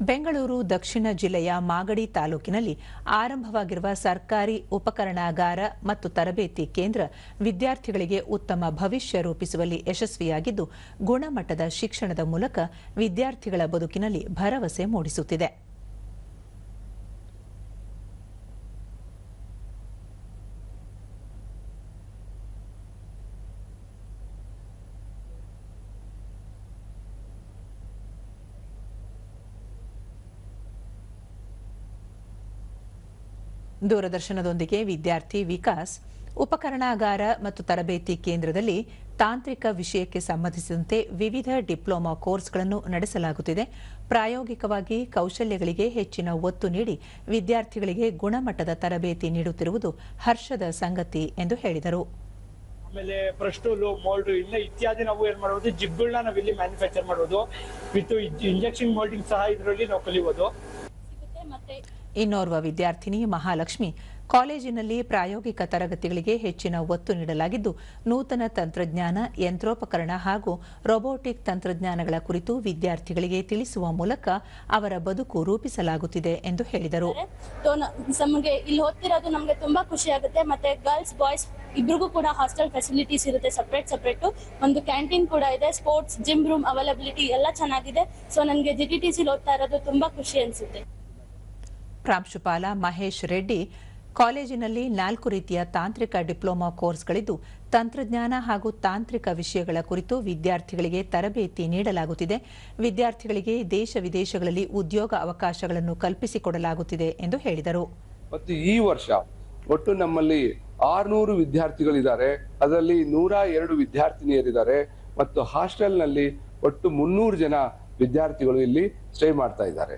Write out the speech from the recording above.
ಬೆಂಗಳೂರು ದಕ್ಷಿಣ ಜಿಲ್ಲೆಯ ಮಾಗಡಿ ತಾಲೂಕಿನಲ್ಲಿ ಆರಂಭವಾಗಿರುವ ಸರ್ಕಾರಿ ಉಪಕರಣಾಗಾರ ಮತ್ತು ತರಬೇತಿ ಕೇಂದ್ರ ವಿದ್ಯಾರ್ಥಿಗಳಿಗೆ ಉತ್ತಮ ಭವಿಷ್ಯ ರೂಪಿಸುವಲ್ಲಿ ಯಶಸ್ವಿಯಾಗಿದ್ದು ಗುಣಮಟ್ಟದ ಶಿಕ್ಷಣದ ಮೂಲಕ ವಿದ್ಯಾರ್ಥಿಗಳ ಬದುಕಿನಲ್ಲಿ ಭರವಸೆ ಮೂಡಿಸುತ್ತಿದೆ. ದೂರದರ್ಶನದೊಂದಿಗೆ ವಿದ್ಯಾರ್ಥಿ ವಿಕಾಸ್ ಉಪಕರಣಾಗಾರ ಮತ್ತು ತರಬೇತಿ ಕೇಂದ್ರದಲ್ಲಿ ತಾಂತ್ರಿಕ ವಿಷಯಕ್ಕೆ ಸಂಬಂಧಿಸಿದಂತೆ ವಿವಿಧ ಡಿಪ್ಲೊಮಾ ಕೋರ್ಸ್ಗಳನ್ನು ನಡೆಸಲಾಗುತ್ತಿದೆ. ಪ್ರಾಯೋಗಿಕವಾಗಿ ಕೌಶಲ್ಯಗಳಿಗೆ ಹೆಚ್ಚಿನ ಒತ್ತು ನೀಡಿ ವಿದ್ಯಾರ್ಥಿಗಳಿಗೆ ಗುಣಮಟ್ಟದ ತರಬೇತಿ ನೀಡುತ್ತಿರುವುದು ಹರ್ಷದ ಸಂಗತಿ ಎಂದು ಹೇಳಿದರು. ಆಮೇಲೆ ಪ್ರಸ್ಟೂಲು ಮೋಲ್ಡ್ ಇನ್ನ ಇತ್ಯಾದಿ ನಾವು ಏನ್ ಮಾಡೋದು ಜಿಗ್ಗಳನ್ನ ನಾವು ಇಲ್ಲಿ ಮ್ಯಾನುಫ್ಯಾಕ್ಚರ್ ಮಾಡೋದು ವಿತ್ ಇಂಜೆಕ್ಷನ್ ಮೋಲ್ಡಿಂಗ್ ಸಹ ಇದರಲ್ಲಿ ನಾವು ಕಲಿಯೋದು ಮತ್ತೆ ಇನ್ನೋರ್ವ ವಿದ್ಯಾರ್ಥಿನಿ ಮಹಾಲಕ್ಷ್ಮಿ ಕಾಲೇಜಿನಲ್ಲಿ ಪ್ರಾಯೋಗಿಕ ತರಗತಿಗಳಿಗೆ ಹೆಚ್ಚಿನ ಒತ್ತು ನೀಡಲಾಗಿದ್ದು, ನೂತನ ತಂತ್ರಜ್ಞಾನ, ಯಂತ್ರೋಪಕರಣ ಹಾಗೂ ರೊಬೋಟಿಕ್ ತಂತ್ರಜ್ಞಾನಗಳ ಕುರಿತು ವಿದ್ಯಾರ್ಥಿಗಳಿಗೆ ತಿಳಿಸುವ ಮೂಲಕ ಅವರ ಬದುಕು ರೂಪಿಸಲಾಗುತ್ತಿದೆ ಎಂದು ಹೇಳಿದರು. ನಮಗೆ ಇಲ್ಲಿ ಓದ್ತಿರೋದು ನಮಗೆ ತುಂಬಾ ಖುಷಿ ಆಗುತ್ತೆ. ಮತ್ತೆ ಗರ್ಲ್ಸ್ ಬಾಯ್ಸ್ ಇಬ್ರಿಗೂ ಕೂಡ ಹಾಸ್ಟೆಲ್ ಫೆಸಿಲಿಟೀಸ್ ಇರುತ್ತೆ ಸಪ್ರೇಟ್ ಸಪ್ರೇಟ್ ಒಂದು ಕ್ಯಾಂಟೀನ್ ಕೂಡ ಇದೆ ಸ್ಪೋರ್ಟ್ಸ್ ಜಿಮ್ ರೂಮ್ ಅವೈಲಬಿಲಿಟಿ ಎಲ್ಲ ಚೆನ್ನಾಗಿದೆ. ಸೊ ನನಗೆ ಜಿ ಟಿ ಟಿ ಸಿಲಿ ಓದ್ತಾ ಇರೋದು ತುಂಬಾ ಖುಷಿ ಅನ್ಸುತ್ತೆ. ಪ್ರಾಂಶುಪಾಲ ಮಹೇಶ್ ರೆಡ್ಡಿ ಕಾಲೇಜಿನಲ್ಲಿ ನಾಲ್ಕು ರೀತಿಯ ತಾಂತ್ರಿಕ ಡಿಪ್ಲೊಮಾ ಕೋರ್ಸ್ಗಳಿದ್ದು, ತಂತ್ರಜ್ಞಾನ ಹಾಗೂ ತಾಂತ್ರಿಕ ವಿಷಯಗಳ ಕುರಿತು ವಿದ್ಯಾರ್ಥಿಗಳಿಗೆ ತರಬೇತಿ ನೀಡಲಾಗುತ್ತಿದೆ. ವಿದ್ಯಾರ್ಥಿಗಳಿಗೆ ದೇಶ ವಿದೇಶಗಳಲ್ಲಿ ಉದ್ಯೋಗ ಅವಕಾಶಗಳನ್ನು ಕಲ್ಪಿಸಿಕೊಡಲಾಗುತ್ತಿದೆ ಎಂದು ಹೇಳಿದರು. ಮತ್ತು ಈ ವರ್ಷ ಒಟ್ಟು ನಮ್ಮಲ್ಲಿ ಆರ್ನೂರು ವಿದ್ಯಾರ್ಥಿಗಳಿದ್ದಾರೆ. ಅದರಲ್ಲಿ ನೂರ ಎರಡು ವಿದ್ಯಾರ್ಥಿನಿಯರಿದ್ದಾರೆ. ಮತ್ತು ಹಾಸ್ಟೆಲ್ನಲ್ಲಿ ಒಟ್ಟು ಮುನ್ನೂರು ಜನ ವಿದ್ಯಾರ್ಥಿಗಳು ಇಲ್ಲಿ ಸ್ಟೇ ಮಾಡ್ತಾ ಇದ್ದಾರೆ.